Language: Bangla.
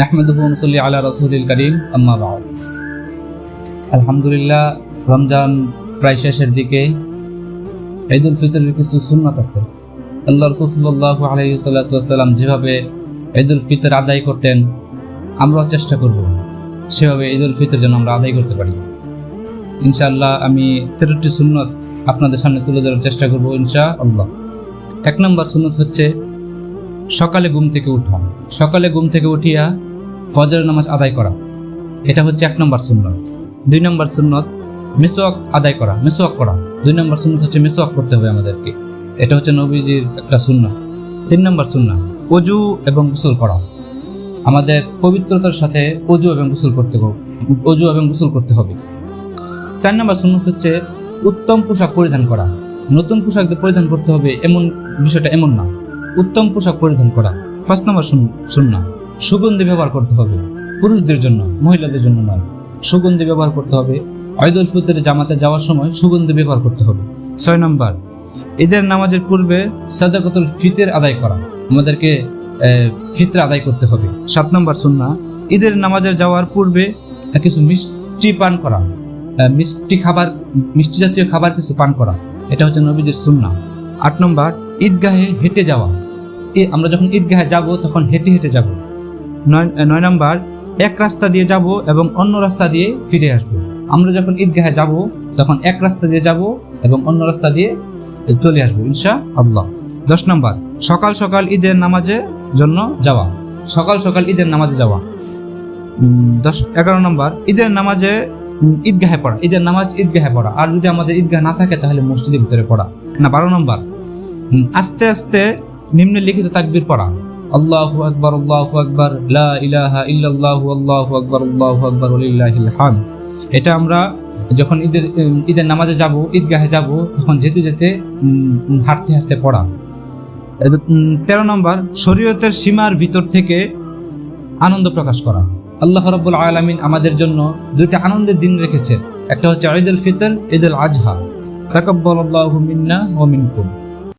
নাহমেদুহু নসল্লি আলা রসুলিল করিম, আম্মা আলহামদুলিল্লাহ, রমজান প্রায় শেষের দিকে। ঈদ উল ফিতরের কিছু সুন্নত আছে। আল্লাহ রসুল সাল্লাহ আলহি সাল্লাতাম যেভাবে ঈদ উল ফিতর আদায় করতেন, আমরাও চেষ্টা করব সেভাবে ঈদ উল ফিতর যেন আমরা আদায় করতে পারি। ইনশাআল্লাহ, আমি তেরোটি সুন্নত আপনাদের সামনে তুলে ধরার চেষ্টা করব ইনশা আল্লাহ এক নম্বর সুন্নত হচ্ছে, সকালে ঘুম থেকে উঠা। সকালে ঘুম থেকে উঠিয়া ফজরের নামাজ আদায় করা। এটা হচ্ছে এক নম্বর সুন্নত। দুই নম্বর সুন্নত, মিসওয়াক আদায় করা, মিসওয়াক করা। দুই নম্বর সুন্নত হচ্ছে মিসওয়াক করতে হবে আমাদেরকে। এটা হচ্ছে নবীজির একটা সুন্না তিন নম্বর সুন্না অজু এবং গোসল করা। আমাদের পবিত্রতার সাথে অজু এবং গোসল করতে হবে অজু এবং গোসল করতে হবে। চার নম্বর সুন্নত হচ্ছে উত্তম পোশাক পরিধান করা। নতুন পোশাক পরিধান করতে হবে এমন বিষয়টা এমন না। উত্তম পোশাক পরিধান করা। পাঁচ নম্বর সুন্না সুগন্ধি ব্যবহার করতে হবে। পুরুষদের জন্য, মহিলাদের জন্য নয়। সুগন্ধি ব্যবহার করতে হবে। ঈদুল ফিতরে জামাতে যাওয়ার সময় সুগন্ধি ব্যবহার করতে হবে। ছয় নম্বর, ঈদের নামাজের পূর্বে সাদাকাতুল ফিতের আদায় করা। আমাদেরকে ফিতর আদায় করতে হবে। সাত নম্বর সুন্না ঈদের নামাজের যাওয়ার পূর্বে কিছু মিষ্টি পান করা। মিষ্টি খাবার, মিষ্টি জাতীয় খাবার কিছু পান করা। এটা হচ্ছে নবীদের সুন্না আট নম্বর, ঈদগাহে হেঁটে যাওয়া। এ, আমরা যখন ঈদগাহে যাব, তখন হেঁটে হেঁটে যাব। নয় নয় নম্বর, এক রাস্তা দিয়ে যাব এবং অন্য রাস্তা দিয়ে ফিরে আসব। আমরা যখন ঈদগাহে যাব, তখন এক রাস্তা দিয়ে যাব এবং অন্য রাস্তা দিয়ে চলে আসব ইনশা আল্লাহ দশ নম্বর, সকাল সকাল ঈদের নামাজে জন্য যাওয়া। সকাল সকাল ঈদের নামাজে যাওয়া। দশ এগারো নম্বর, ঈদের নামাজে ঈদগাহে পড়া। ঈদের নামাজ ঈদগাহে পড়া। আর যদি আমাদের ঈদগাহ না থাকে, তাহলে মসজিদের ভিতরে পড়া। না, বারো নম্বর আস্তে আস্তে নিম্নলিখিত তাকবির পড়া। আল্লাহু আকবার আল্লাহু আকবার, লা ইলাহা ইল্লাল্লাহু, আল্লাহু আকবার আল্লাহু আকবার, ওয়ালিল্লাহিল হামদ। এটা আমরা যখন ঈদের ঈদের নামাজে যাব, ঈদগাহে যাব, তখন যেতে যেতে হাঁটতে হাঁটতে পড়া। তেরো নম্বর, শরীয়তের সীমার ভিতর থেকে আনন্দ প্রকাশ করা। আল্লাহ রব্বুল আলমিন আমাদের জন্য দুইটা আনন্দের দিন রেখেছে একটা হচ্ছে ঈদ উল ফিতর ঈদ উল আজহা তাকাব্বাল আল্লাহু মিন্না ওয়া মিনকুম।